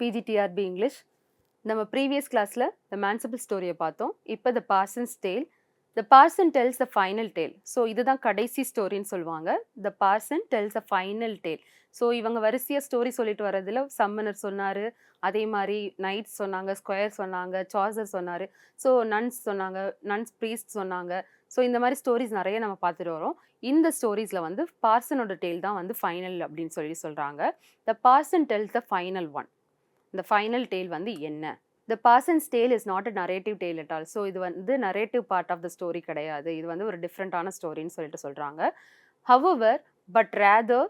PGTRB English நம்ம previous கிளாஸில் த மேன்சிபிள் ஸ்டோரியை பார்த்தோம். இப்போ the Parson's tale the Parson tells the final tale so இதுதான் கடைசி ஸ்டோரின்னு சொல்லுவாங்க. The Parson tells a final tale so இவங்க வரிசையாக ஸ்டோரி சொல்லிட்டு வரதில் சம்மனர் சொன்னார். அதே மாதிரி நைட்ஸ் சொன்னாங்க ஸ்கொயர் சொன்னாங்க சார்சர் சொன்னார். ஸோ நன்ஸ் சொன்னாங்க நன்ஸ் ப்ரீஸ்ட் சொன்னாங்க. ஸோ இந்த மாதிரி ஸ்டோரிஸ் நிறைய நம்ம பார்த்துட்டு வரோம். இந்த ஸ்டோரிஸில் வந்து பார்சனோட டேல் தான் வந்து ஃபைனல் அப்படின்னு சொல்லி சொல்கிறாங்க the parson tells the final one இந்த ஃபைனல் டேல் வந்து என்ன the parson's tale is not a narrative tale at all so இது வந்து narrative part of the story கிடையாது இது வந்து ஒரு டிஃப்ரெண்ட்டான ஸ்டோரின்னு சொல்லிட்டு சொல்கிறாங்க however but rather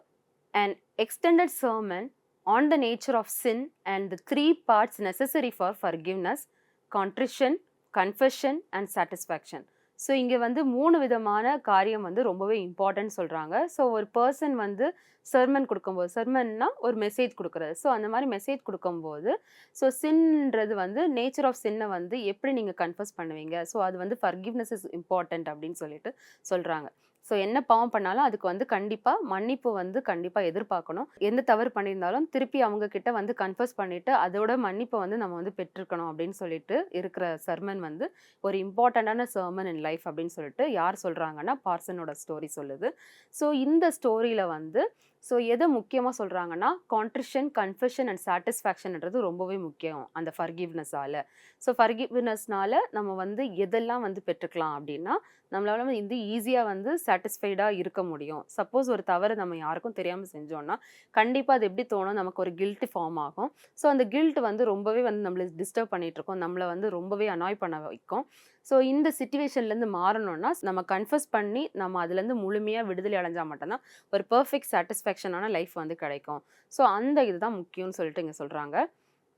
and extended sermon on the nature of sin and the three parts necessary for forgiveness contrition confession and satisfaction so இங்கே வந்து மூணு விதமான காரியம் வந்து ரொம்பவே இம்பார்ட்டன்ட் சொல்கிறாங்க ஸோ ஒரு பர்சன் வந்து சர்மன் கொடுக்கும்போது சர்மன்னா ஒரு மெசேஜ் கொடுக்குறது. ஸோ அந்த மாதிரி மெசேஜ் கொடுக்கும்போது ஸோ சின்ன்றது வந்து நேச்சர் ஆஃப் சின்னை வந்து எப்படி நீங்கள் கன்ஃபர்ஸ் பண்ணுவீங்க? ஸோ அது வந்து ஃபர்கிவ்னஸ் இஸ் இம்பார்ட்டன்ட் அப்படின்னு சொல்லிட்டு சொல்கிறாங்க ஸோ என்ன பாவம் பண்ணாலும் அதுக்கு வந்து கண்டிப்பாக மன்னிப்பு வந்து கண்டிப்பாக எதிர்பார்க்கணும். எந்த தவறு பண்ணியிருந்தாலும் திருப்பி அவங்க கிட்ட வந்து கன்ஃபர்ஸ் பண்ணிட்டு அதோட மன்னிப்பை வந்து நம்ம வந்து பெற்றிருக்கணும் அப்படின்னு சொல்லிட்டு இருக்கிற சர்மன் வந்து ஒரு இம்பார்ட்டண்ட்டான சர்மன் இன் லைஃப் அப்படின்னு சொல்லிட்டு யார் சொல்கிறாங்கன்னா பார்சனோட ஸ்டோரி சொல்லுது. ஸோ இந்த ஸ்டோரியில் வந்து ஸோ எதை முக்கியமாக சொல்கிறாங்கன்னா கான்ட்ரிஷன் கன்ஃபெஷன் அண்ட் சாட்டிஸ்ஃபேக்ஷன்ன்றது ரொம்பவே முக்கியம் அந்த ஃபர்கிவ்னஸால் ஸோ ஃபர்கிவ்னஸ்னால் நம்ம வந்து எதெல்லாம் வந்து பெற்றுக்கலாம் அப்படின்னா நம்மளால வந்து இந்த ஈஸியாக வந்து சாட்டிஸ்ஃபைடாக இருக்க முடியும். சப்போஸ் ஒரு தவறு நம்ம யாருக்கும் தெரியாமல் செஞ்சோன்னா கண்டிப்பாக அது எப்படி தோணும்? நமக்கு ஒரு கில்ட் ஃபார்ம் ஆகும். ஸோ அந்த கில்ட் வந்து ரொம்பவே வந்து நம்மளை டிஸ்டர்ப் பண்ணிகிட்ருக்கோம் நம்மளை வந்து ரொம்பவே அனாய் பண்ண வைக்கும். ஸோ இந்த சுச்சுவேஷன்லேருந்து மாறணும்னா நம்ம கன்ஃபர்ஸ் பண்ணி நம்ம அதுலேருந்து முழுமையாக விடுதலை அடைஞ்சால் மட்டும்தான் ஒரு பர்ஃபெக்ட் சாட்டிஸ்ஃபேக்ஷனான லைஃப் வந்து கிடைக்கும். ஸோ அந்த இதுதான் முக்கியம்னு சொல்லிட்டு இங்கே சொல்கிறாங்க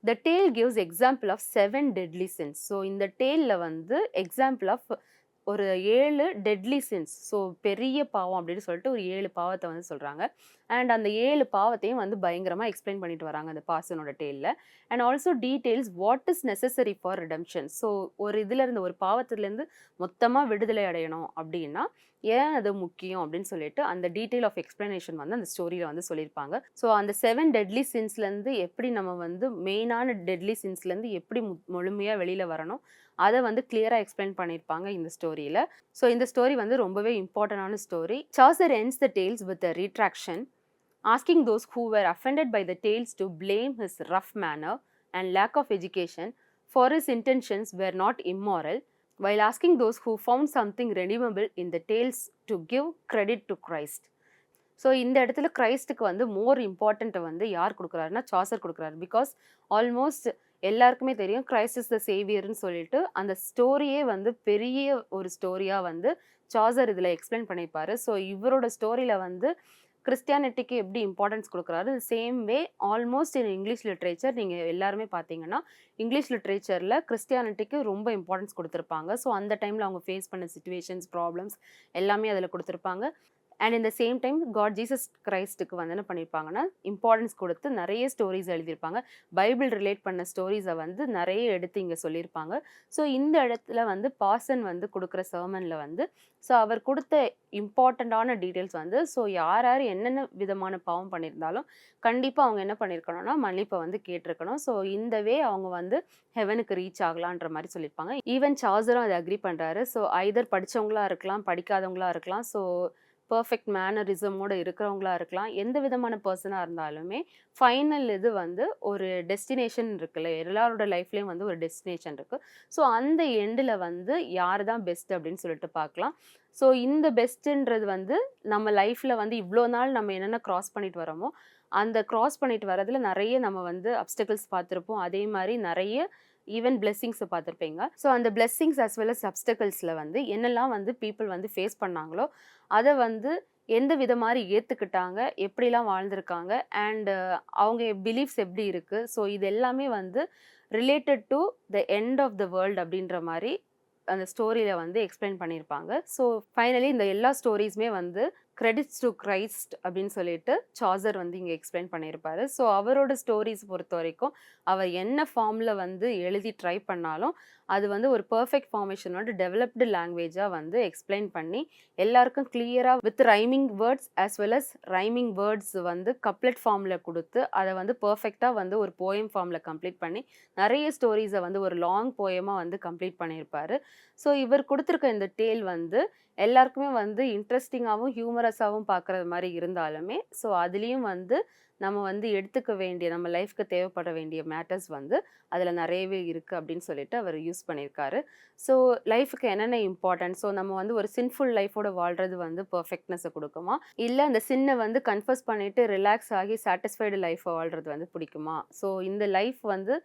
the tale gives example of seven deadly sins so இந்த டேலில் வந்து எக்ஸாம்பிள் ஆஃப் ஒரு ஏழு டெட்லி சின்ஸ் ஸோ பெரிய பாவம் அப்படின்னு சொல்லிட்டு ஒரு ஏழு பாவத்தை வந்து சொல்கிறாங்க அண்ட் அந்த ஏழு பாவத்தையும் வந்து பயங்கரமாக எக்ஸ்பிளைன் பண்ணிட்டு வராங்க அந்த பாசனோட டெயிலில் and also details what is necessary for redemption so ஒரு இதில் இருந்து ஒரு பாவத்துலேருந்து மொத்தமாக விடுதலை அடையணும் அப்படின்னா ஏன் அது முக்கியம் அப்படின்னு சொல்லிட்டு அந்த டீட்டெயில் ஆஃப் எக்ஸ்பிளனேஷன் வந்து அந்த ஸ்டோரியில் வந்து சொல்லியிருப்பாங்க. ஸோ அந்த செவன் டெட்லி சின்ஸ்லேருந்து எப்படி நம்ம வந்து மெயினான டெட்லி சின்ஸ்லேருந்து எப்படி மு- வெளியில் வரணும்? அதை வந்து கிளியராக எக்ஸ்பிளைன் பண்ணியிருப்பாங்க இந்த ஸ்டோரியில் ஸோ இந்த ஸ்டோரி வந்து ரொம்பவே இம்பார்ட்டண்டான story Chaucer ends the tales with a retraction asking those who were offended by the tales to blame his rough manner and lack of education for his intentions were not immoral while asking those who found something redeemable in the tales to give credit to Christ so இந்த இடத்துல கிரைஸ்டுக்கு வந்து more இம்பார்ட்டண்ட்டை வந்து யார் கொடுக்குறாருன்னா Chaucer கொடுக்குறாரு because almost எல்லாருக்குமே தெரியும். கிரைஸ்ட் இஸ் த சேவியர்னு சொல்லிட்டு அந்த ஸ்டோரியே வந்து பெரிய ஒரு ஸ்டோரியாக வந்து சார்ஜர் இதில் எக்ஸ்பிளைன் பண்ணியிருப்பாரு ஸோ இவரோட ஸ்டோரியில் வந்து கிறிஸ்டியானிட்டிக்கு எப்படி இம்பார்ட்டன்ஸ் கொடுக்குறாரு? Same way almost in English literature நீங்கள் எல்லாருமே பார்த்தீங்கன்னா இங்கிலீஷ் லிட்ரேச்சரில் கிறிஸ்டியானிட்டிக்கு ரொம்ப இம்பார்ட்டன்ஸ் கொடுத்துருப்பாங்க. ஸோ அந்த டைமில் அவங்க ஃபேஸ் பண்ண சுச்சுவேஷன்ஸ் ப்ராப்ளம்ஸ் எல்லாமே அதில் கொடுத்துருப்பாங்க. அண்ட் இந்த சேம் டைம் காட் ஜீசஸ் கிரைஸ்ட்டுக்கு வந்து என்ன பண்ணியிருப்பாங்கன்னா இம்பார்ட்டன்ஸ் கொடுத்து நிறைய ஸ்டோரிஸ் எழுதியிருப்பாங்க பைபிள் ரிலேட் பண்ண ஸ்டோரிஸை வந்து நிறைய எடுத்து இங்கே சொல்லியிருப்பாங்க ஸோ இந்த இடத்துல வந்து பாசன் வந்து கொடுக்குற சர்மனில் வந்து ஸோ அவர் கொடுத்த இம்பார்ட்டண்ட்டான டீட்டெயில்ஸ் வந்து ஸோ யார் யார் என்னென்ன விதமான பாவம் பண்ணியிருந்தாலும் கண்டிப்பாக அவங்க என்ன பண்ணியிருக்கணும்னா மன்னிப்பை வந்து கேட்டிருக்கணும். ஸோ இந்த வே அவங்க வந்து ஹெவனுக்கு ரீச் ஆகலான்ற மாதிரி சொல்லியிருப்பாங்க ஈவன் சார்ஜரும் அதை அக்ரி பண்ணுறாரு ஸோ ஐதர் படிச்சவங்களா இருக்கலாம் படிக்காதவங்களா இருக்கலாம். ஸோ பர்ஃபெக்ட் மேனரிசமோடு இருக்கிறவங்களா இருக்கலாம். எந்த விதமான பர்சனாக இருந்தாலுமே ஃபைனல் இது வந்து ஒரு டெஸ்டினேஷன் இருக்குல்ல எல்லாரோட லைஃப்லேயும் வந்து ஒரு டெஸ்டினேஷன் இருக்குது ஸோ அந்த எண்டில் வந்து யார் தான் பெஸ்ட் அப்படின்னு சொல்லிட்டு பார்க்கலாம். ஸோ இந்த பெஸ்ட்டுன்றது வந்து நம்ம லைஃப்பில் வந்து இவ்வளோ நாள் நம்ம என்னென்ன க்ராஸ் பண்ணிட்டு வரோமோ அந்த க்ராஸ் பண்ணிட்டு வரதில் நிறைய நம்ம வந்து அப்டக்கிள்ஸ் பார்த்துருப்போம். அதே மாதிரி நிறைய ஈவன் பிளெஸ்ஸிங்ஸை பார்த்துருப்பீங்க. ஸோ அந்த பிளெஸ்ஸிங்ஸ் அஸ் வெல் அஸ் அப்டக்கல்ஸில் வந்து என்னெல்லாம் வந்து பீப்புள் வந்து ஃபேஸ் பண்ணாங்களோ அதை வந்து எந்த வித மாதிரி ஏற்றுக்கிட்டாங்க எப்படிலாம் வாழ்ந்திருக்காங்க அண்டு அவங்க பிலீஃப்ஸ் எப்படி இருக்குது ஸோ இது எல்லாமே வந்து related to the end of the world அப்படின்ற மாதிரி அந்த ஸ்டோரியில் வந்து எக்ஸ்பிளைன் பண்ணியிருப்பாங்க ஸோ ஃபைனலி இந்த எல்லா ஸ்டோரிஸுமே வந்து கிரெடிட்ஸ் டு கிரைஸ்ட் அப்படின்னு சொல்லிட்டு சார்ஜர் வந்து இங்கே எக்ஸ்பிளைன் பண்ணியிருப்பாரு. ஸோ அவரோட ஸ்டோரிஸ் பொறுத்த வரைக்கும் அவர் என்ன ஃபார்மில் வந்து எழுதி ட்ரை பண்ணாலும் அது வந்து ஒரு பர்ஃபெக்ட் ஃபார்மேஷனோட டெவலப்டு லாங்குவேஜாக வந்து எக்ஸ்பிளைன் பண்ணி எல்லாருக்கும் கிளியராக with rhyming words as well as rhyming words வந்து கப்லெட் ஃபார்மில் கொடுத்து அதை வந்து பர்ஃபெக்டாக வந்து ஒரு போயம் ஃபார்மில் கம்ப்ளீட் பண்ணி நிறைய ஸ்டோரிஸை வந்து ஒரு லாங் போயமாக வந்து கம்ப்ளீட் பண்ணியிருப்பாரு. ஸோ இவர் கொடுத்துருக்க இந்த டேல் வந்து எல்லாருக்குமே வந்து இன்ட்ரெஸ்டிங்காகவும் ஹியூமரஸாகவும் பார்க்குறது மாதிரி இருந்தாலுமே ஸோ அதுலேயும் வந்து நம்ம வந்து எடுத்துக்க வேண்டிய நம்ம லைஃப்க்கு தேவைப்பட வேண்டிய மேட்டர்ஸ் வந்து அதில் நிறையவே இருக்குது அப்படின்னு சொல்லிட்டு அவர் யூஸ் பண்ணியிருக்காரு. ஸோ லைஃபுக்கு என்னென்ன இம்பார்ட்டன்ட் ஸோ நம்ம வந்து ஒரு சின்ஃபுல் லைஃபோட வாழ்கிறது வந்து பர்ஃபெக்ட்னஸை கொடுக்குமா? இல்லை அந்த சின்ன வந்து கன்ஃபர்ஸ் பண்ணிவிட்டு ரிலாக்ஸ் ஆகி சாட்டிஸ்ஃபைடு லைஃப்பை வாழ்கிறது வந்து பிடிக்குமா? ஸோ இந்த லைஃப் வந்து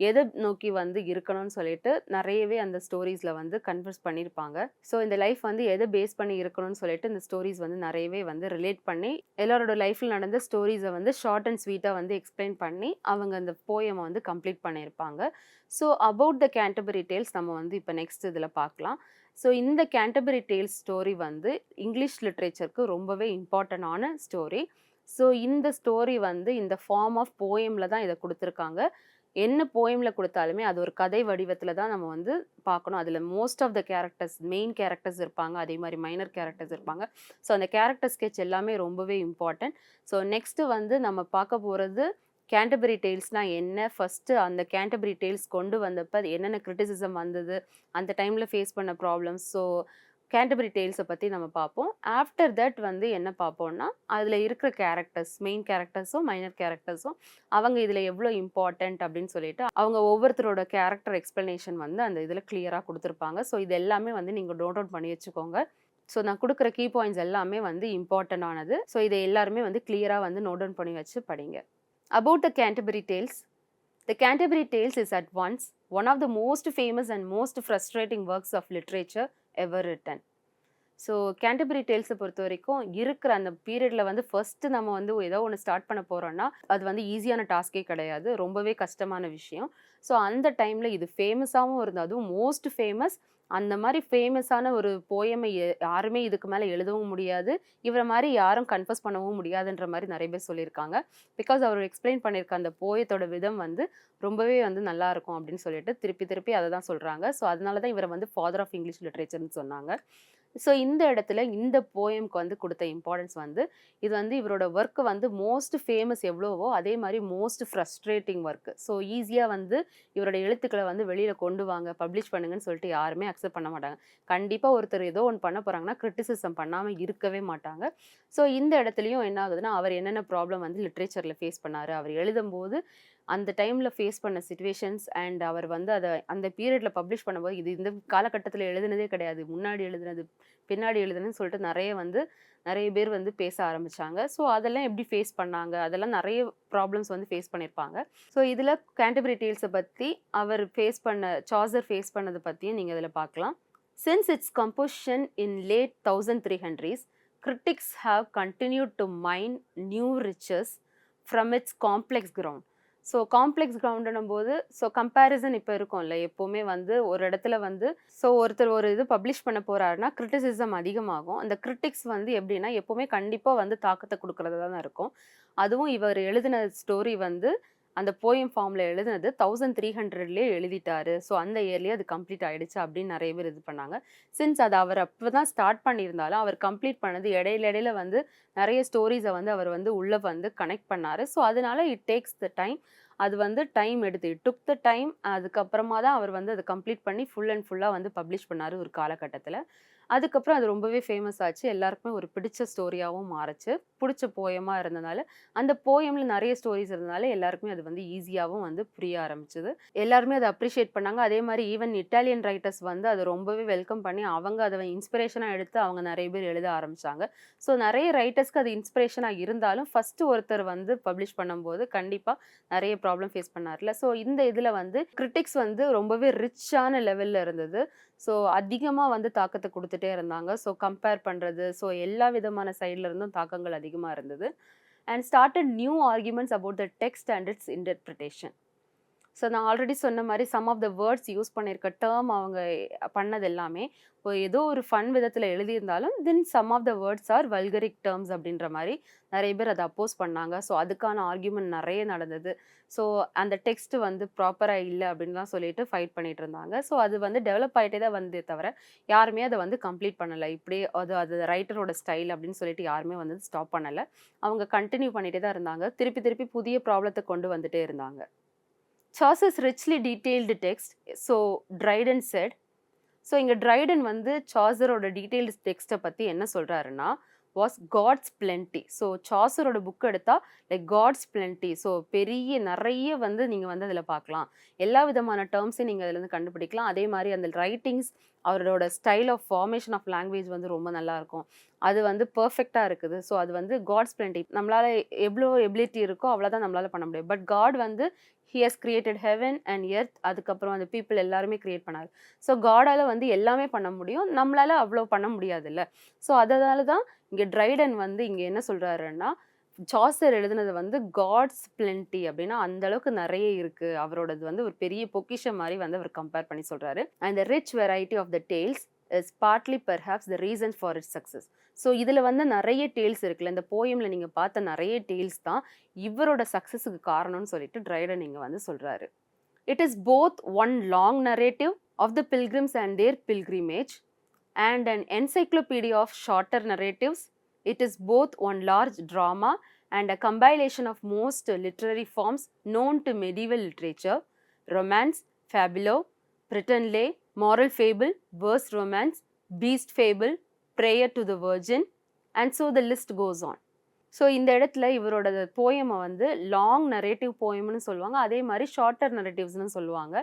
எதை நோக்கி வந்து இருக்கணும்னு சொல்லிட்டு நிறையவே அந்த ஸ்டோரிஸில் வந்து கன்வர்ஸ் பண்ணியிருப்பாங்க ஸோ இந்த லைஃப் வந்து எதை பேஸ் பண்ணி இருக்கணும்னு சொல்லிட்டு இந்த ஸ்டோரிஸ் வந்து நிறையவே வந்து ரிலேட் பண்ணி எல்லாரோட லைஃப்பில் நடந்த ஸ்டோரிஸை வந்து ஷார்ட் அண்ட் ஸ்வீட்டாக வந்து எக்ஸ்பிளைன் பண்ணி அவங்க அந்த போயமை வந்து கம்ப்ளீட் பண்ணியிருப்பாங்க so about the Canterbury Tales நம்ம வந்து இப்போ நெக்ஸ்ட் இதில் பார்க்கலாம். ஸோ இந்த கேண்டபரி டேல்ஸ் ஸ்டோரி வந்து இங்கிலீஷ் லிட்ரேச்சருக்கு ரொம்பவே இம்பார்ட்டண்டான ஸ்டோரி ஸோ இந்த ஸ்டோரி வந்து இந்த ஃபார்ம் ஆஃப் போயமில் தான் இதை கொடுத்துருக்காங்க. என்ன போயமில் கொடுத்தாலுமே அது ஒரு கதை வடிவத்தில் தான் நம்ம வந்து பார்க்கணும். அதில் most of the characters main characters இருப்பாங்க. அதே மாதிரி மைனர் கேரக்டர்ஸ் இருப்பாங்க. ஸோ அந்த கேரக்டர் ஸ்கெச் எல்லாமே ரொம்பவே இம்பார்ட்டன்ட் ஸோ நெக்ஸ்ட்டு வந்து நம்ம பார்க்க போகிறது கேண்டபரி டெய்ல்ஸ்னால் என்ன? ஃபஸ்ட்டு அந்த கேண்டபரி டெய்ல்ஸ் கொண்டு வந்தப்போ அது என்னென்ன கிரிட்டிசிசம் வந்தது? அந்த டைமில் ஃபேஸ் பண்ண ப்ராப்ளம்ஸ் ஸோ கேண்டபரி டெய்ல்ஸை பற்றி நம்ம பார்ப்போம் ஆஃப்டர் தட் வந்து என்ன பார்ப்போம்னா அதில் இருக்கிற கேரக்டர்ஸ் மெயின் கேரக்டர்ஸும் மைனர் கேரக்டர்ஸும் அவங்க இதில் எவ்வளோ இம்பார்ட்டண்ட் அப்படின்னு சொல்லிட்டு அவங்க ஒவ்வொருத்தரோட கேரக்டர் எக்ஸ்ப்ளனேஷன் வந்து அந்த இதில் கிளியராக கொடுத்துருப்பாங்க. ஸோ இது எல்லாமே வந்து நீங்கள் நோட் அவுட் பண்ணி வச்சுக்கோங்க. ஸோ நான் கொடுக்குற கீ பாயிண்ட்ஸ் எல்லாமே வந்து இம்பார்ட்டன்ட் ஆனது. ஸோ இதை எல்லாருமே வந்து கிளியராக வந்து நோட் டவுன் பண்ணி வச்சு படிங்க. About the Canterbury Tales The Canterbury Tales is at once one of the most famous and most frustrating works of literature. Ever written so Canterbury டேல்ஸை பொறுத்த வரைக்கும் இருக்கிற அந்த பீரியடில் வந்து ஃபஸ்ட்டு நம்ம வந்து ஏதோ ஒன்று ஸ்டார்ட் பண்ண போகிறோன்னா அது வந்து ஈஸியான டாஸ்கே கிடையாது. ரொம்பவே கஷ்டமான விஷயம். ஸோ அந்த டைமில் இது ஃபேமஸாகவும் இருந்தது. அதுவும் மோஸ்ட் ஃபேமஸ் அந்த மாதிரி ஃபேமஸான ஒரு போயமை யாருமே இதுக்கு மேலே எழுதவும் முடியாது. இவரை மாதிரி யாரும் கன்ஃபர்ஸ் பண்ணவும் முடியாதுன்ற மாதிரி நிறைய பேர் சொல்லியிருக்காங்க. பிகாஸ் அவர் எக்ஸ்பிளைன் பண்ணியிருக்க அந்த போயத்தோட விதம் வந்து ரொம்பவே வந்து நல்லா இருக்கும் அப்படின்னு சொல்லிட்டு திருப்பி திருப்பி அதை தான் சொல்கிறாங்க ஸோ அதனால தான் இவரை வந்து ஃபாதர் ஆஃப் இங்கிலீஷ் லிட்ரேச்சர்னு சொன்னாங்க. ஸோ இந்த இடத்துல இந்த போயம்க்கு வந்து கொடுத்த இம்பார்ட்டன்ஸ் வந்து இது வந்து இவரோட ஒர்க்கு வந்து மோஸ்ட் ஃபேமஸ் எவ்வளோவோ அதே மாதிரி மோஸ்ட் ஃப்ரஸ்ட்ரேட்டிங் ஒர்க்கு ஸோ ஈஸியாக வந்து இவரோட எழுத்துக்களை வந்து வெளியில் கொண்டு வாங்க பப்ளிஷ் பண்ணுங்கன்னு சொல்லிட்டு யாருமே அக்செப்ட் பண்ண மாட்டாங்க. கண்டிப்பாக ஒருத்தர் ஏதோ ஒன்று பண்ண போகிறாங்கன்னா கிரிட்டிசிசம் பண்ணாமல் இருக்கவே மாட்டாங்க. ஸோ இந்த இடத்துலையும் என்ன ஆகுதுன்னா அவர் என்னென்ன ப்ராப்ளம் வந்து லிட்ரேச்சரில் ஃபேஸ் பண்ணார் அவர் எழுதும்போது அந்த டைமில் ஃபேஸ் பண்ண சுச்சுவேஷன்ஸ் அண்ட் அவர் வந்து அதை அந்த பீரியடில் பப்ளிஷ் பண்ணும்போது இது இந்த காலகட்டத்தில் எழுதுனதே கிடையாது. முன்னாடி எழுதுனது பின்னாடி எழுதுனதுன்னு சொல்லிட்டு நிறைய வந்து நிறைய பேர் வந்து பேச ஆரம்பிச்சாங்க. ஸோ அதெல்லாம் எப்படி ஃபேஸ் பண்ணாங்க? அதெல்லாம் நிறைய ப்ராப்ளம்ஸ் வந்து ஃபேஸ் பண்ணியிருப்பாங்க ஸோ இதில் கேண்டபரி டீல்ஸை பற்றி அவர் ஃபேஸ் பண்ண சார்ஜர் ஃபேஸ் பண்ணதை பற்றியும் நீங்கள் இதில் பார்க்கலாம். Since its composition in late thousand three hundreds critics have continue to mind new riches from its complex ground so complex கிரவுண்டுன்னும் போது ஸோ கம்பேரிசன் இப்போ இருக்கும்ல எப்போவுமே வந்து ஒரு இடத்துல வந்து ஸோ ஒருத்தர் ஒரு இது பப்ளிஷ் பண்ண போகிறாருன்னா கிரிட்டிசிசம் அதிகமாகும். அந்த கிரிட்டிக்ஸ் வந்து எப்படின்னா எப்போவுமே கண்டிப்பாக வந்து தாக்கத்தை கொடுக்கறதா தான் இருக்கும். அதுவும் இவர் எழுதின ஸ்டோரி வந்து அந்த போயம் ஃபார்மில் எழுதினது தௌசண்ட் த்ரீ ஹண்ட்ரட்லேயே எழுதிட்டாரு. ஸோ அந்த இயர்லேயே அது கம்ப்ளீட் ஆகிடுச்சு அப்படின்னு நிறைய பேர் இது பண்ணாங்க. சின்ஸ் அது அவர் அப்போ தான் ஸ்டார்ட் பண்ணியிருந்தாலும் அவர் கம்ப்ளீட் பண்ணது இடையில இடையில வந்து நிறைய ஸ்டோரிஸை வந்து அவர் வந்து உள்ளே வந்து கனெக்ட் பண்ணார். ஸோ அதனால இட் டேக்ஸ் த டைம் அது வந்து டைம் எடுத்து டுக் த டைம் அதுக்கப்புறமா தான் அவர் வந்து அதை கம்ப்ளீட் பண்ணி ஃபுல் அண்ட் ஃபுல்லாக வந்து பப்ளிஷ் பண்ணார் ஒரு காலகட்டத்தில். அதுக்கப்புறம் அது ரொம்பவே ஃபேமஸ் ஆச்சு. எல்லாருக்குமே ஒரு பிடிச்ச ஸ்டோரியாகவும் மாறுச்சு. பிடிச்ச போயமாக இருந்தனால அந்த போயமில் நிறைய ஸ்டோரிஸ் இருந்தனால எல்லாருக்குமே அது வந்து ஈஸியாகவும் வந்து புரிய ஆரம்பிச்சது. எல்லாருமே அதை அப்ரிஷியேட் பண்ணாங்க. அதே மாதிரி ஈவன் இட்டாலியன் ரைட்டர்ஸ் வந்து அதை ரொம்பவே வெல்கம் பண்ணி அவங்க அதை இன்ஸ்பிரேஷனாக எடுத்து அவங்க நிறைய பேர் எழுத ஆரம்பிச்சாங்க. ஸோ நிறைய ரைட்டர்ஸ்க்கு அது இன்ஸ்பிரேஷனாக இருந்தாலும் ஃபஸ்ட்டு ஒருத்தர் வந்து பப்ளிஷ் பண்ணும்போது கண்டிப்பாக நிறைய ப்ராப்ளம் ஃபேஸ் பண்ணார்ல. ஸோ இந்த இதில் வந்து கிரிட்டிக்ஸ் வந்து ரொம்பவே ரிச்சான லெவலில் இருந்தது. ஸோ அதிகமாக வந்து தாக்கத்தை கொடுத்துட்டே இருந்தாங்க. ஸோ கம்பேர் பண்ணுறது ஸோ எல்லா விதமான சைடில் இருந்தும் தாக்கங்கள் அதிகமாக இருந்தது. And started new arguments about the text and its interpretation. So நான் ஆல்ரெடி சொன்ன மாதிரி some of the words use பண்ணியிருக்க டேர்ம் அவங்க பண்ணது எல்லாமே இப்போ ஏதோ ஒரு ஃபன் விதத்தில் எழுதியிருந்தாலும் then some of the words are vulgaric terms அப்படின்ற மாதிரி நிறைய பேர் அதை அப்போஸ் பண்ணாங்க. ஸோ அதுக்கான ஆர்கியூமெண்ட் நிறைய நடந்தது. ஸோ அந்த டெக்ஸ்ட் வந்து ப்ராப்பராக இல்லை அப்படின்லாம் சொல்லிட்டு ஃபைட் பண்ணிட்டு இருந்தாங்க. ஸோ அது வந்து டெவலப் ஆகிட்டே தான் வந்தே தவிர யாருமே அதை வந்து கம்ப்ளீட் பண்ணலை. இப்படியே அது அது ரைட்டரோட ஸ்டைல் அப்படின்னு சொல்லிட்டு யாருமே வந்து ஸ்டாப் பண்ணலை. அவங்க கண்டினியூ பண்ணிகிட்டே தான் இருந்தாங்க. திருப்பி திருப்பி புதிய ப்ராப்ளத்தை கொண்டு வந்துட்டே இருந்தாங்க. Sauces richly detailed text so Dryden said so இங்கே ட்ரைடன் வந்து சாசரோட டீட்டெயில்டு டெக்ஸ்ட்டை பற்றி என்ன சொல்கிறாருன்னா வாஸ் காட்ஸ் பிளென்டி ஸோ சாசரோட புக் எடுத்தால் லைக் காட்ஸ் பிளென்டி ஸோ பெரிய நிறைய வந்து நீங்கள் வந்து அதில் பார்க்கலாம். எல்லா விதமான டேர்ம்ஸையும் நீங்கள் அதில் இருந்து கண்டுபிடிக்கலாம். அதே மாதிரி அந்த ரைட்டிங்ஸ் அவரோட style of formation of language வந்து ரொம்ப நல்லாயிருக்கும் அது வந்து பர்ஃபெக்டாக இருக்குது. ஸோ அது வந்து காட்ஸ் பிளென்டி நம்மளால் எவ்வளோ எபிலிட்டி இருக்கோ அவ்வளோதான் நம்மளால் பண்ண முடியும். பட் காட் வந்து he has created heaven and earth அதுக்கப்புறம் அந்த பீப்புள் எல்லாருமே கிரியேட் பண்ணார். ஸோ காடால் வந்து எல்லாமே பண்ண முடியும். நம்மளால் அவ்வளோ பண்ண முடியாதுல்ல. ஸோ அதனால தான் இங்கே ட்ரைடன் வந்து இங்கே என்ன சொல்கிறாருன்னா சாசர் எழுதுனது வந்து காட்ஸ் பிளென்டி அப்படின்னா அந்த அளவுக்கு நிறைய இருக்கு. அவரோடது வந்து ஒரு பெரிய பொக்கிஷம் மாதிரி வந்து அவர் கம்பேர் பண்ணி சொல்றாரு. And the rich variety of the tales is partly perhaps the reason for it success so இதில் வந்து நிறைய டேல்ஸ் இருக்குல்ல இந்த போயமில் நீங்கள் பார்த்த நிறைய டேல்ஸ் தான் இவரோட சக்ஸஸுக்கு காரணம்னு சொல்லிட்டு ட்ரைடன் இங்கே வந்து சொல்கிறாரு it is both one long narrative of the pilgrims and their pilgrimage and an encyclopedia of shorter narratives. It is both one large drama and a compilation of most literary forms known to medieval literature romance, fabulo, pretenlay, moral fable, verse romance, beast fable, prayer to the virgin, and so the list goes on. So இந்த இடத்துல இவரோட போயமை வந்து long narrative போயம்னு சொல்லுவாங்க அதே மாதிரி shorter நரேட்டிவ்ஸ்னு சொல்லுவாங்க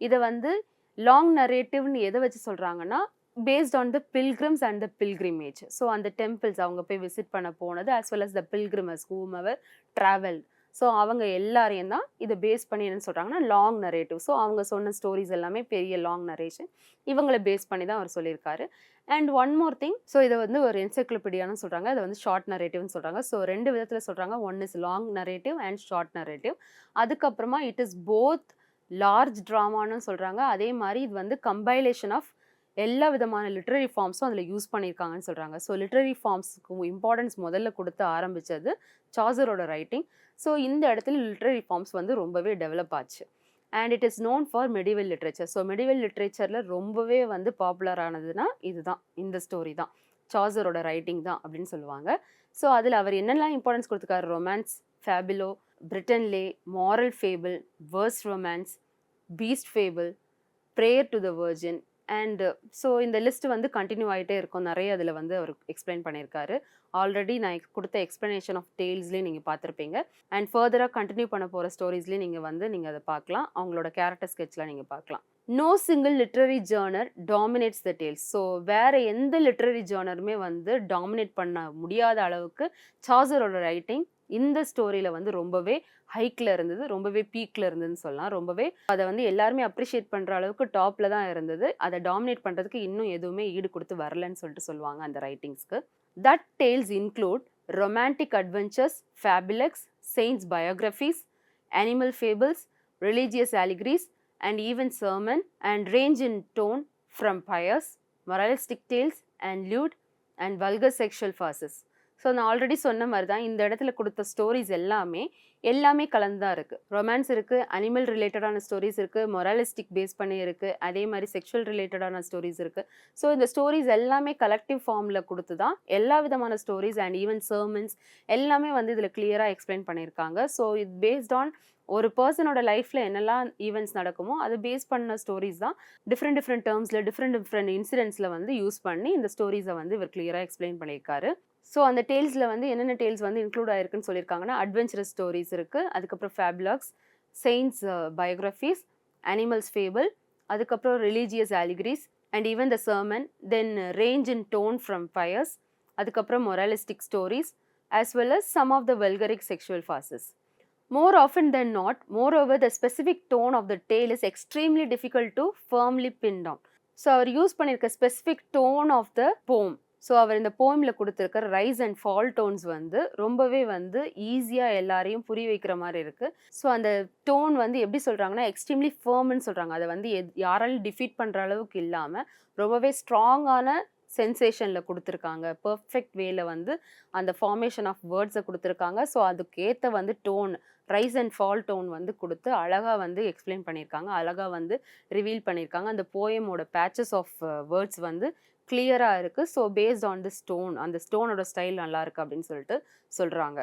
இதை வந்து லாங் நரேட்டிவ்னு எதை வச்சு சொல்கிறாங்கன்னா based on the pilgrims and the pilgrimage so அந்த டெம்பிள்ஸ் அவங்க போய் விசிட் பண்ண போனது as well as the pilgrims whom our travel so அவங்க எல்லாரையும் தான் இதை பேஸ் பண்ணி என்ன சொல்கிறாங்கன்னா லாங் நரேட்டிவ் ஸோ அவங்க சொன்ன ஸ்டோரிஸ் எல்லாமே பெரிய லாங் நரேஷன் இவங்களை பேஸ் பண்ணி தான் அவர் சொல்லியிருக்காரு. And one more thing so இதை வந்து ஒரு என்சைக்ளோபீடியான்னு சொல்கிறாங்க அதை வந்து ஷார்ட் நரேட்டிவ்னு சொல்கிறாங்க ஸோ ரெண்டு விதத்தில் சொல்கிறாங்க one is long narrative and short narrative அதுக்கப்புறமா இட் இஸ் போத் லார்ஜ் ட்ராமான்னு சொல்கிறாங்க அதே மாதிரி இது வந்து கம்பைலேஷன் ஆஃப் எல்லா விதமான லிட்ரரி ஃபார்ம்ஸும் அதில் யூஸ் பண்ணியிருக்காங்கன்னு சொல்கிறாங்க ஸோ லிட்ரரி ஃபார்ம்ஸுக்கு இம்பார்ட்டன்ஸ் முதல்ல கொடுத்து ஆரம்பித்தது சார்ஜரோட ரைட்டிங் ஸோ இந்த இடத்துல லிட்ரரி ஃபார்ம்ஸ் வந்து ரொம்பவே டெவலப் ஆச்சு. And it is known for medieval literature so medieval லிட்ரேச்சரில் ரொம்பவே வந்து பாப்புலர் ஆனதுன்னா இதுதான். இந்த ஸ்டோரி தான். சார்ஜரோட ரைட்டிங் தான் அப்படின்னு சொல்லுவாங்க. ஸோ அதில் அவர் என்னெல்லாம் இம்பார்ட்டன்ஸ் கொடுத்துருக்காரு? Romance fabliau Breton lay moral fable verse romance beast fable prayer to the virgin and so இந்த லிஸ்ட் வந்து கண்டினியூ ஆகிட்டே இருக்கும். நிறைய அதில் வந்து அவர் எக்ஸ்பிளைன் பண்ணியிருக்காரு. ஆல்ரெடி நான் கொடுத்த எக்ஸ்ப்ளனேஷன் ஆஃப் டேல்ஸ்லேயும் நீங்கள் பார்த்துருப்பீங்க. அண்ட் ஃபர்தராக கண்டினியூ பண்ண போகிற ஸ்டோரிஸ்லேயும் நீங்கள் வந்து நீங்கள் அதை பார்க்கலாம். அவங்களோட கேரக்டர் ஸ்கெட்ச்லாம் நீங்கள் பார்க்கலாம். No single literary genre dominates the tales so வேறு எந்த லிட்ரரி ஜேர்னருமே வந்து டாமினேட் பண்ண முடியாத அளவுக்கு சார்ஜரோட ரைட்டிங் இந்த ஸ்டோரியில் வந்து ரொம்பவே ஹைக்கில் இருந்தது ரொம்பவே பீக்கில் இருந்ததுன்னு சொல்லலாம். ரொம்பவே அதை வந்து எல்லாருமே அப்ரிஷியேட் பண்ணுற அளவுக்கு டாப்பில் தான் இருந்தது. அதை டாமினேட் பண்ணுறதுக்கு இன்னும் எதுவுமே ஈடு கொடுத்து வரலன்னு சொல்லிட்டு சொல்லுவாங்க அந்த ரைட்டிங்ஸ்க்கு that tales include romantic adventures fabliaux saints biographies animal fables religious allegories and even sermon and range in tone from pious moralistic tales and lewd and vulgar sexual farces so நான் ஆல்ரெடி சொன்ன மாதிரி தான் இந்த இடத்துல கொடுத்த stories எல்லாமே எல்லாமே கலந்து தான் இருக்குது ரொமான்ஸ் இருக்குது அனிமல் ரிலேட்டடான ஸ்டோரிஸ் இருக்குது மொராலிஸ்டிக் பேஸ் பண்ணி இருக்குது அதே மாதிரி செக்ஷுவல் ரிலேட்டடான ஸ்டோரிஸ் இருக்குது ஸோ இந்த ஸ்டோரிஸ் எல்லாமே கலெக்டிவ் ஃபார்மில் கொடுத்து தான் எல்லா விதமான ஸ்டோரிஸ் அண்ட் ஈவன் சர்மன்ஸ் எல்லாமே வந்து இதில் கிளியராக எக்ஸ்பிளைன் பண்ணியிருக்காங்க. ஸோ இட் பேஸ்ட் ஆன் ஒரு பர்சனோட லைஃப்பில் என்னெல்லாம் ஈவெண்ட்ஸ் நடக்குமோ அதை பேஸ் பண்ண ஸ்டோரிஸ் தான் டிஃப்ரெண்ட் டிஃப்ரெண்ட் டேர்ம்ஸில் டிஃப்ரெண்ட் டிஃப்ரெண்ட் இன்சிடென்ட்ஸில் வந்து யூஸ் பண்ணி இந்த ஸ்டோரிஸை வந்து இவர் கிளியராக எக்ஸ்பிளைன் பண்ணியிருக்காரு. ஸோ அந்த டேல்ஸில் வந்து என்னென்ன டேல்ஸ் வந்து இன்க்ளூட் ஆயிருக்குன்னு சொல்லியிருக்காங்கன்னா அட்வென்ச்சரஸ் ஸ்டோரிஸ் இருக்குது அதுக்கப்புறம் fabliaux saints biographies animals fable அதுக்கப்புறம் religious allegories and even the sermon then range in tone from pious அதுக்கப்புறம் moralistic stories as well as some of the vulgaric sexual farces more often than not more over the specific tone of the tale is extremely difficult to firmly pin down so our use பண்ணியிருக்க specific tone of the poem so அவர் இந்த போயமில் கொடுத்துருக்கிற rise and fall tones வந்து ரொம்பவே வந்து ஈஸியாக எல்லாரையும் புரிய வைக்கிற மாதிரி இருக்குது ஸோ அந்த டோன் வந்து எப்படி சொல்கிறாங்கன்னா எக்ஸ்ட்ரீம்லி ஃபேர்ம்னு சொல்கிறாங்க அதை வந்து எத் யாராலும் டிஃபீட் பண்ணுற அளவுக்கு இல்லாமல் ரொம்பவே ஸ்ட்ராங்கான சென்சேஷனில் கொடுத்துருக்காங்க பர்ஃபெக்ட் வேல வந்து அந்த ஃபார்மேஷன் ஆஃப் வேர்ட்ஸை கொடுத்துருக்காங்க ஸோ அதுக்கேற்ற வந்து tone, rise and fall tone வந்து கொடுத்து அழகாக வந்து எக்ஸ்ப்ளைன் பண்ணியிருக்காங்க. அழகாக வந்து ரிவீல் பண்ணியிருக்காங்க. அந்த போயமோட பேட்சஸ் ஆஃப் வேர்ட்ஸ் வந்து கிளியராக இருக்குது so based on the tone அந்த ஸ்டோனோட ஸ்டைல் நல்லாயிருக்கு அப்படின்னு சொல்லிட்டு சொல்கிறாங்க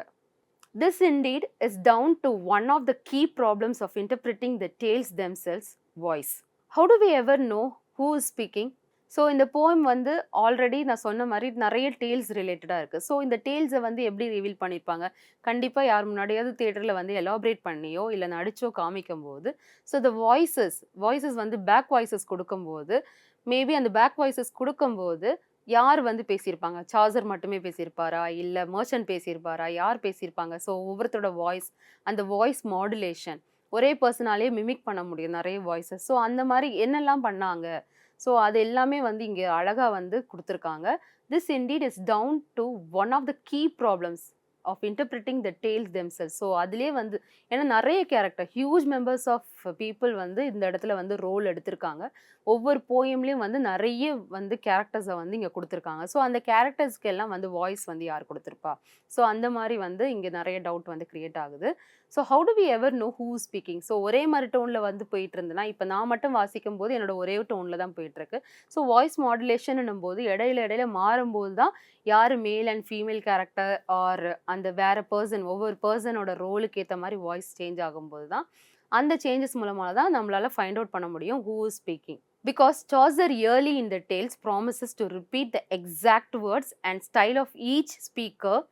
this indeed is down to one of the key problems of interpreting the tales themselves voice how do we ever know who is speaking so இந்த poem வந்து already நான் சொன்ன மாதிரி நிறைய டேல்ஸ் ரிலேட்டடாக இருக்குது ஸோ இந்த டேல்ஸை வந்து எப்படி ரிவீல் பண்ணியிருப்பாங்க? கண்டிப்பாக யார் முன்னாடியாவது தேட்டரில் வந்து எலாபரேட் பண்ணியோ, இல்லை நடிச்சோ காமிக்கும்போது, ஸோ த வாய்ஸஸ் வாய்ஸஸ் வந்து பேக் வாய்ஸஸ் கொடுக்கும்போது மேபி அந்த பேக் வாய்ஸஸ் கொடுக்கும்போது யார் வந்து பேசியிருப்பாங்க? சார்ஜர் மட்டுமே பேசியிருப்பாரா? இல்லை மர்ச்சன்ட் பேசியிருப்பாரா? யார் பேசியிருப்பாங்க? ஸோ ஒவ்வொருத்தரோட வாய்ஸ், அந்த வாய்ஸ் மாடுலேஷன் ஒரே பர்சனாலே மிமிக் பண்ண முடியும் நிறைய வாய்ஸஸ். ஸோ அந்த மாதிரி என்னெல்லாம் பண்ணாங்க? ஸோ அது எல்லாமே வந்து இங்கே அழகாக வந்து கொடுத்துருக்காங்க this indeed is down to one of the key problems of interpreting the tales themselves so அதுலேயே வந்து ஏன்னா நிறைய character huge members of people வந்து இந்த இடத்துல வந்து ரோல் எடுத்திருக்காங்க. ஒவ்வொரு போயம்லேயும் வந்து நிறைய வந்து கேரக்டர்ஸை வந்து இங்கே கொடுத்துருக்காங்க ஸோ அந்த கேரக்டர்ஸ்க்கு எல்லாம் வந்து வாய்ஸ் வந்து யார் கொடுத்துருப்பா ஸோ அந்த மாதிரி வந்து இங்கே நிறைய டவுட் வந்து க்ரியேட் ஆகுது. So how do we ever know who speaking? So ஒரே மாதிரி டோனில் வந்து போயிட்டு இருந்தேன்னா இப்போ நான் மட்டும் வாசிக்கும்போது என்னோட ஒரே டோனில் தான் போயிட்டுருக்கு. ஸோ வாய்ஸ் மாடுலேஷன்னும்போது இடையில இடையில மாறும்போது தான் யார் male and female character or அந்த வேறு பர்சன் ஒவ்வொரு பர்சனோட ரோலுக்கு ஏற்ற மாதிரி வாய்ஸ் சேஞ்ச் ஆகும்போது தான், அந்த சேஞ்சஸ் மூலமாக தான் நம்மளால் ஃபைண்ட் அவுட் பண்ண முடியும் who is speaking. Because Chaucer early in the tales promises to repeat the exact words and style of each speaker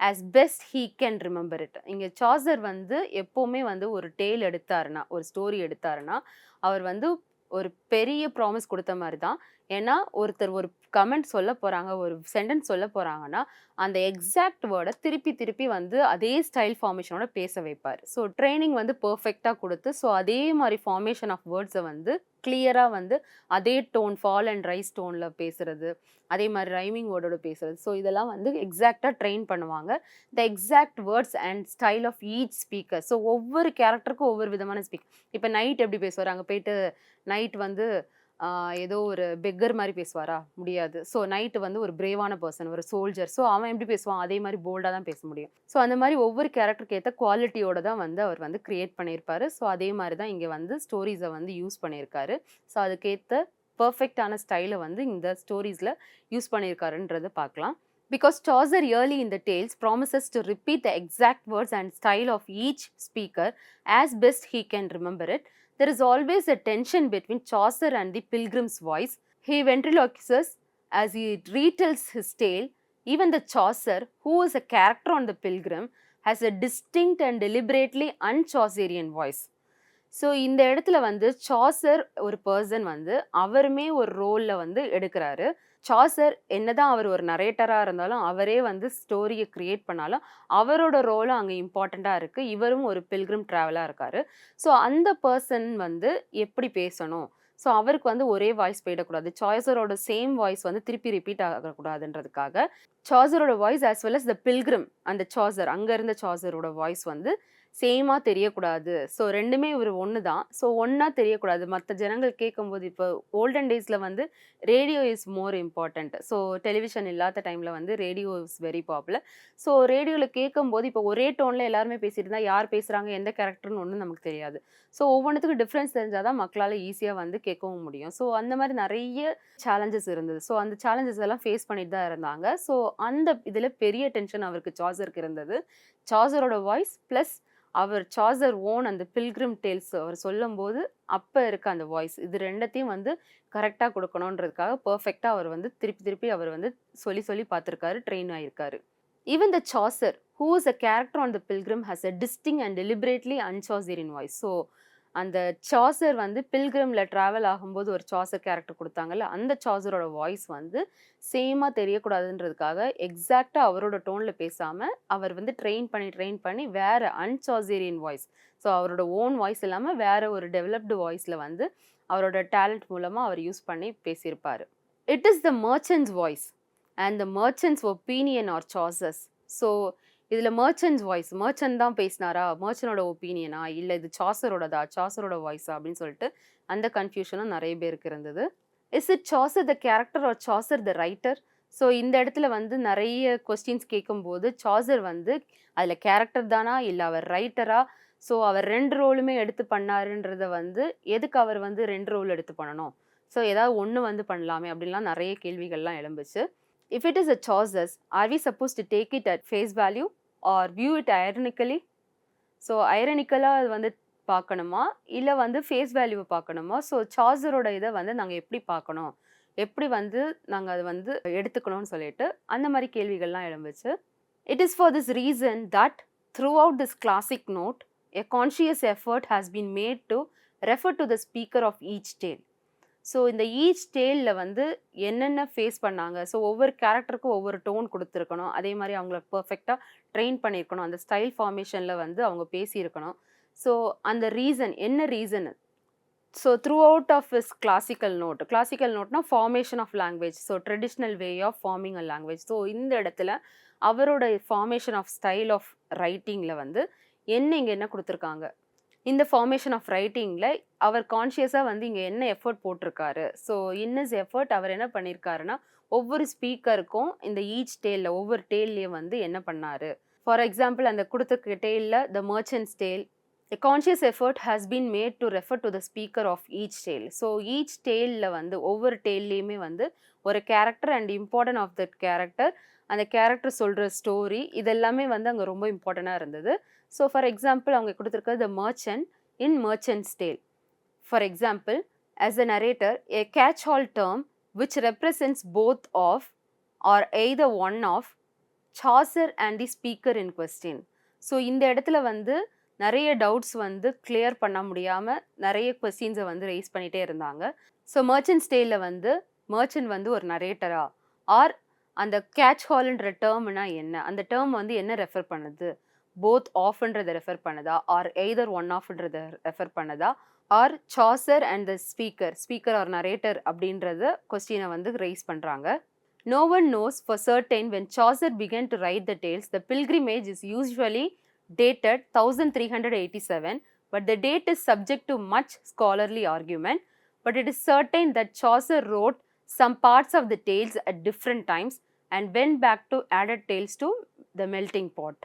as best he can remember it இங்கே Chaucer வந்து எப்போவுமே வந்து ஒரு டேல் எடுத்தாருன்னா, ஒரு ஸ்டோரி எடுத்தாருன்னா, அவர் வந்து ஒரு பெரிய ப்ராமிஸ் கொடுத்த மாதிரி தான். ஏன்னா, ஒருத்தர் ஒரு கமெண்ட் சொல்ல போகிறாங்க ஒரு சென்டென்ஸ் சொல்ல போகிறாங்கன்னா அந்த எக்ஸாக்ட் வேர்டை திருப்பி திருப்பி வந்து அதே ஸ்டைல் ஃபார்மேஷனோட பேச வைப்பார் ஸோ ட்ரைனிங் வந்து பர்ஃபெக்டாக கொடுத்து ஸோ அதே மாதிரி ஃபார்மேஷன் ஆஃப் வேர்ட்ஸை வந்து கிளியராக வந்து அதே டோன் ஃபால் அண்ட் ரைஸ் டோனில் பேசுகிறது அதே மாதிரி ரைமிங் வேர்டோட பேசுகிறது ஸோ இதெல்லாம் வந்து எக்ஸாக்டாக ட்ரெயின் பண்ணுவாங்க. The exact words and style of each speaker. So ஒவ்வொரு கேரக்டருக்கும் ஒவ்வொரு விதமான ஸ்பீக் இப்போ நைட் எப்படி பேசுவார் அங்கே போயிட்டு நைட் வந்து ஏதோ ஒரு பெக்கர் மாதிரி பேசுவாரா? முடியாது. ஸோ நைட்டு வந்து ஒரு பிரேவான பர்சன் ஒரு சோல்ஜர். ஸோ அவன் எப்படி பேசுவான்? அதே மாதிரி போல்டாக தான் பேச முடியும். ஸோ அந்த மாதிரி ஒவ்வொரு கேரக்டருக்கு ஏற்ற குவாலிட்டியோட தான் வந்து அவர் வந்து கிரியேட் பண்ணியிருப்பாரு. ஸோ அதே மாதிரி தான் இங்கே வந்து ஸ்டோரிஸை வந்து யூஸ் பண்ணியிருக்காரு. ஸோ அதுக்கேற்ற பர்ஃபெக்டான ஸ்டைலை வந்து இந்த ஸ்டோரிஸில் யூஸ் பண்ணியிருக்காருன்றத பார்க்கலாம். Because Chaucer early in the tales promises to repeat the exact words and style of each speaker as best he can remember it, there is always a tension between Chaucer and the pilgrim's voice. He ventriloquizes as he retells his tale. Even the Chaucer, who is a character on the pilgrim, has a distinct and deliberately un-Chaucerian voice. So இந்த இடத்துல வந்து Chaucer ஒரு person வந்து அவருமே ஒரு ரோல்ல வந்து எடுக்கிறாரு. Chaucer என்னதான் அவர் ஒரு நரேட்டராக இருந்தாலும், அவரே வந்து ஸ்டோரியை க்ரியேட் பண்ணாலும், அவரோட ரோலும் அங்கே இம்பார்ட்டண்ட்டாக இருக்குது இவரும் ஒரு பில்கிரிம் ட்ராவலாக இருக்காரு. ஸோ அந்த பர்சன் வந்து எப்படி பேசணும்? ஸோ அவருக்கு வந்து ஒரே வாய்ஸ் போயிடக்கூடாது. சாய்ஸரோட சேம் வாய்ஸ் வந்து திருப்பி ரிப்பீட் ஆகக்கூடாதுன்றதுக்காக, சாசரோட voice as well as the pilgrim அந்த சாசர் அங்கே இருந்த சாசரோட வாய்ஸ் வந்து சேமாக தெரியக்கூடாது. ஸோ ரெண்டுமே ஒரு ஒன்று தான். ஸோ ஒன்றா தெரியக்கூடாது. மற்ற ஜனங்கள் கேட்கும்போது இப்போ ஓல்டன் டேஸில் வந்து radio is more important so television இல்லாத டைமில் வந்து radio is very popular. So ரேடியோவில் கேட்கும்போது இப்போ ஒரே டோனில் எல்லாருமே பேசிட்டு இருந்தால் யார் பேசுகிறாங்க எந்த கேரக்டர்னு ஒன்றும் நமக்கு தெரியாது. ஸோ ஒவ்வொன்றுத்துக்கும் டிஃப்ரென்ஸ் தெரிஞ்சால் தான் மக்களால் ஈஸியாக வந்து கேட்கவும் முடியும். ஸோ அந்த மாதிரி நிறைய சேலஞ்சஸ் இருந்தது. ஸோ அந்த சேலஞ்சஸ் எல்லாம் ஃபேஸ் பண்ணிட்டு தான் இருந்தாங்க. ஸோ அந்த இதில் பெரிய டென்ஷன் அவருக்கு சார்ஜருக்கு இருந்தது. சார்ஜரோட வாய்ஸ் ப்ளஸ் அவர் சார்ஜர் ஓன் அந்த பில்கிரிம் டேல்ஸ் அவர் சொல்லும்போது, அப்போ இருக்க அந்த வாய்ஸ் இது ரெண்டத்தையும் வந்து கரெக்டாக கொடுக்கணுன்றதுக்காக பர்ஃபெக்டாக அவர் வந்து திருப்பி திருப்பி அவர் வந்து சொல்லி சொல்லி பார்த்துருக்காரு. Train ஆகியிருக்காரு even the Chaucer who is a character on the pilgrim, has a distinct and deliberately un-Chaucerian so அந்த சாசர் வந்து பில்கிரமில் ட்ராவல் ஆகும்போது ஒரு சாசர் கேரக்டர் கொடுத்தாங்கல்ல அந்த சாசரோட வாய்ஸ் வந்து சேமாக தெரியக்கூடாதுன்றதுக்காக, எக்ஸாக்டாக அவரோட டோனில் பேசாமல் அவர் வந்து ட்ரெயின் பண்ணி ட்ரெயின் பண்ணி வேறு அன்சாசேரியன் வாய்ஸ். ஸோ அவரோட ஓன் வாய்ஸ் இல்லாமல் வேறு ஒரு டெவலப்டு வாய்ஸில் வந்து அவரோட டேலண்ட் மூலமாக அவர் யூஸ் பண்ணி பேசியிருப்பார் it is the merchant's voice and the merchant's opinion are sauces so இதில் மர்ச்சன்ஸ் வாய்ஸ் மர்ச்சன்ட் தான் பேசினாரா? மர்ச்சனோட ஒப்பீனியனா இல்லை இது சாசரோடதா சாசரோட வாய்ஸா அப்படின்னு சொல்லிட்டு அந்த கன்ஃபியூஷனும் நிறைய பேருக்கு இருந்தது. Is it Chaucer the character or Chaucer the writer so இந்த இடத்துல வந்து நிறைய கொஸ்டின்ஸ் கேட்கும்போது சாசர் வந்து அதில் கேரக்டர் தானா? இல்லை அவர் ரைட்டரா ஸோ அவர் ரெண்டு ரோலுமே எடுத்து பண்ணாருன்றத வந்து எதுக்கு அவர் வந்து ரெண்டு ரோல் எடுத்து பண்ணணும்? ஸோ ஏதாவது ஒன்று வந்து பண்ணலாமே? அப்படின்லாம் நிறைய கேள்விகள்லாம் எழும்புச்சு. If it is a choices are we suppose to take it at face value or view it ironically so ஐரனிக்கலாக அது வந்து பார்க்கணுமா? இல்லை வந்து ஃபேஸ் வேல்யூவை பார்க்கணுமா? ஸோ சார்ஜரோட இதை வந்து நாங்கள் எப்படி பார்க்கணும்? எப்படி வந்து நாங்கள் அதை வந்து எடுத்துக்கணும்னு சொல்லிட்டு அந்த மாதிரி கேள்விகள்லாம் எழும்புச்சு. It is for this reason that throughout this classic note a conscious effort has been made to refer to the speaker of each tale so இந்த ஈச் டேலில் வந்து என்னென்ன ஃபேஸ் பண்ணாங்க? ஸோ ஒவ்வொரு கேரக்டருக்கும் ஒவ்வொரு டோன் கொடுத்துருக்கணும். அதே மாதிரி அவங்கள பர்ஃபெக்டாக ட்ரெயின் பண்ணியிருக்கணும். அந்த ஸ்டைல் ஃபார்மேஷனில் வந்து அவங்க பேசியிருக்கணும். ஸோ அந்த ரீசன் என்ன reason so throughout of is classical note classical நோட்னா formation of language so traditional way of forming a language so இந்த இடத்துல அவரோட ஃபார்மேஷன் ஆஃப் ஸ்டைல் ஆஃப் ரைட்டிங்கில் வந்து என்ன இங்கே என்ன கொடுத்துருக்காங்க? இந்த ஃபார்மேஷன் ஆஃப் ரைட்டிங்கில் அவர் கான்ஷியஸாக வந்து இங்கே என்ன எஃபர்ட் போட்டிருக்காரு. ஸோ இன்னஸ் எஃபர்ட் அவர் என்ன பண்ணியிருக்காருன்னா ஒவ்வொரு ஸ்பீக்கருக்கும் இந்த ஈச் டேலில் ஒவ்வொரு டேல்லையும் வந்து என்ன பண்ணார். ஃபார் எக்ஸாம்பிள் அந்த கொடுத்த டேலில் the merchant's tale A conscious effort has been made to refer to the speaker of each tale. So each டேலில் வந்து ஒவ்வொரு டேல்லையுமே வந்து ஒரு character and important of that character அந்த கேரக்டர் சொல்கிற ஸ்டோரி இதெல்லாமே வந்து அங்கே ரொம்ப இம்பார்ட்டண்ட்டாக இருந்தது. ஸோ ஃபார் எக்ஸாம்பிள் அவங்க கொடுத்துருக்கிறது the merchant in merchant's tale for example as a narrator a catch-all term which represents both of or either one of Chaucer and the speaker in question. So இந்த இடத்துல வந்து நிறைய doubts வந்து clear பண்ண முடியாமல் நிறைய கொஸ்டின்ஸை வந்து ரைஸ் பண்ணிகிட்டே இருந்தாங்க. ஸோ மர்ச்சன்ட் ஸ்டேயில் வந்து மர்ச்சன்ட் வந்து ஒரு நரேட்டரா ஆர் அந்த கேட்ச் ஹால்ன்ற டேர்ம்னா என்ன? அந்த டேர்ம் வந்து என்ன ரெஃபர் பண்ணுது? போத் ஆஃப்ன்றதை ரெஃபர் பண்ணுதா ஆர் எய்தர் ஒன் ஆஃப்ன்றதை ரெஃபர் பண்ணதா or Chaucer and the speaker speaker or narrator அப்படின்றத கொஸ்டினை வந்து ரைஸ் பண்ணுறாங்க no one knows for certain when Chaucer began to write the tales the pilgrimage is usually dated thousand three hundred eighty seven but the date is subject to much scholarly argument but it is certain that Chaucer wrote some parts of the tales at different times and when back to added tales to the melting pot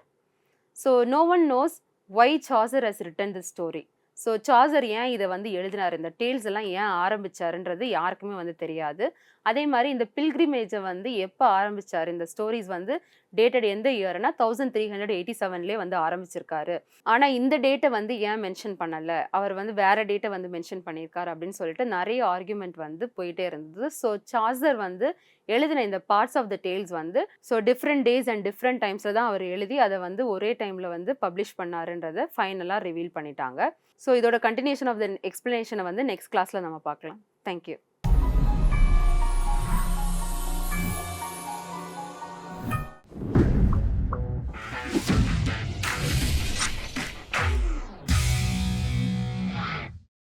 so no one knows why Chaucer has written the story so Chaucer ஏன் இதை வந்து எழுதினார்? இந்த tales எல்லாம் ஏன் ஆரம்பிச்சாருன்றது யாருக்குமே வந்து தெரியாது. அதே மாதிரி இந்த பில்கிரிமேஜை வந்து எப்போ ஆரம்பிச்சார்? இந்த ஸ்டோரிஸ் வந்து டேட்டட் எந்த இயர்னா தௌசண்ட் த்ரீ ஹண்ட்ரட் எயிட்டி செவன்லேயே வந்து ஆரம்பிச்சிருக்காரு. ஆனால் இந்த டேட்டை வந்து ஏன் மென்ஷன் பண்ணலை? அவர் வந்து வேறு டேட்டை வந்து மென்ஷன் பண்ணியிருக்காரு அப்படின்னு சொல்லிட்டு நிறைய ஆர்குமெண்ட் வந்து போயிட்டே இருந்தது. ஸோ சார்ஜர் வந்து எழுதின இந்த பார்ட்ஸ் ஆஃப் த டேல்ஸ் வந்து so different days and different டைம்ஸில் தான் அவர் எழுதி அதை வந்து ஒரே டைமில் வந்து பப்ளிஷ் பண்ணாருன்றதை ஃபைனலாக ரிவீல் பண்ணிட்டாங்க. ஸோ இதோட கண்டினியூஷன் ஆஃப் த எக்ஸ்பிளனேஷனை வந்து நெக்ஸ்ட் கிளாஸில் நம்ம பார்க்கலாம். தேங்க்யூ